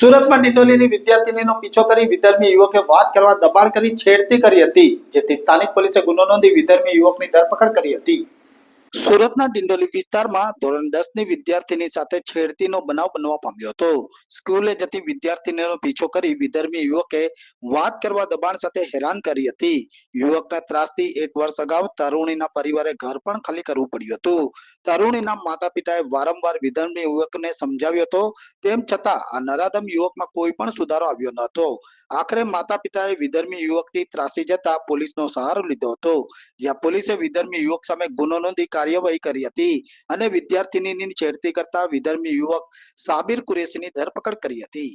સુરતમાં ડિંડોલીની વિદ્યાર્થીનીનો પીછો કરી વિધર્મી યુવકે વાત કરવા દબાણ કરી છેડતી કરી હતી, જેથી સ્થાનિક પોલીસે ગુનો નોંધી વિધર્મી યુવકની ધરપકડ કરી હતી. સુરતના ડિંડોલી વિસ્તારમાં ધોરણ દસની વિદ્યાર્થીની સાથે છેડતીનો બનાવ બનવા પામ્યો હતો. સ્કૂલે જતી વિદ્યાર્થીનીનો પીછો કરી વિધર્મી યુવકે વાત કરવા દબાણ સાથે હેરાન કરી હતી. યુવકના ત્રાસથી એક વર્ષ અગાઉ તરુણીના પરિવારે ઘર પણ ખાલી કરવું પડ્યું હતું. તરુણીના માતા પિતાએ વારંવાર વિધર્મી યુવકને સમજાવ્યો હતો. તેમ છતાં આ નરાધમ યુવકમાં કોઈ પણ સુધારો આવ્યો ન હતો. આખરે માતા પિતાએ વિધર્મી યુવકથી ત્રાસી જતા પોલીસનો સહારો લીધો હતો. જ્યાં પોલીસે વિધર્મી યુવક સામે ગુનો નોંધી કાર્યવાહી કરી હતી અને વિદ્યાર્થીની છેડતી કરતા વિધર્મી યુવક સાબિર કુરેશીની ધરપકડ કરી હતી.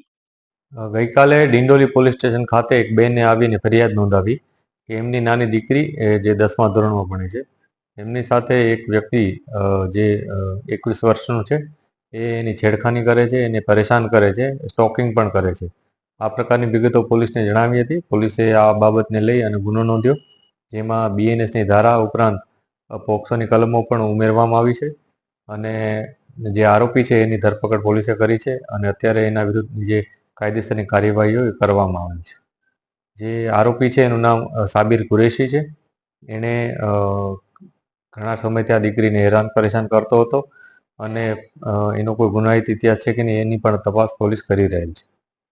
ગઈકાલે ડિંડોલી પોલીસ સ્ટેશન ખાતે એક બેને આવીને ફરિયાદ નોંધાવી કે એમની નાની દીકરી જે દસમા ધોરણમાં ભણે છે, એમની સાથે એક વ્યક્તિ જે એકવીસ વર્ષનું છે, એ એની છેડખાની કરે છે, એને પરેશાન કરે છે, સ્ટોકિંગ પણ કરે છે. આ પ્રકારની વિગતો પોલીસને જણાવી હતી. પોલીસે આ બાબતને લઈ અને ગુનો નોંધ્યો, જેમાં બીએનએસની ધારા ઉપરાંત પોક્સોની કલમો પણ ઉમેરવામાં આવી છે અને જે આરોપી છે એની ધરપકડ પોલીસે કરી છે અને અત્યારે એના વિરુદ્ધ જે કાયદેસરની કાર્યવાહીઓ એ કરવામાં આવી છે. જે આરોપી છે એનું નામ સાબિર કુરેશી છે. એણે ઘણા સમયથી આ દીકરીને હેરાન પરેશાન કરતો હતો અને એનો કોઈ ગુનાહિત ઇતિહાસ છે કે નહીં એની પણ તપાસ પોલીસ કરી રહેલ છે.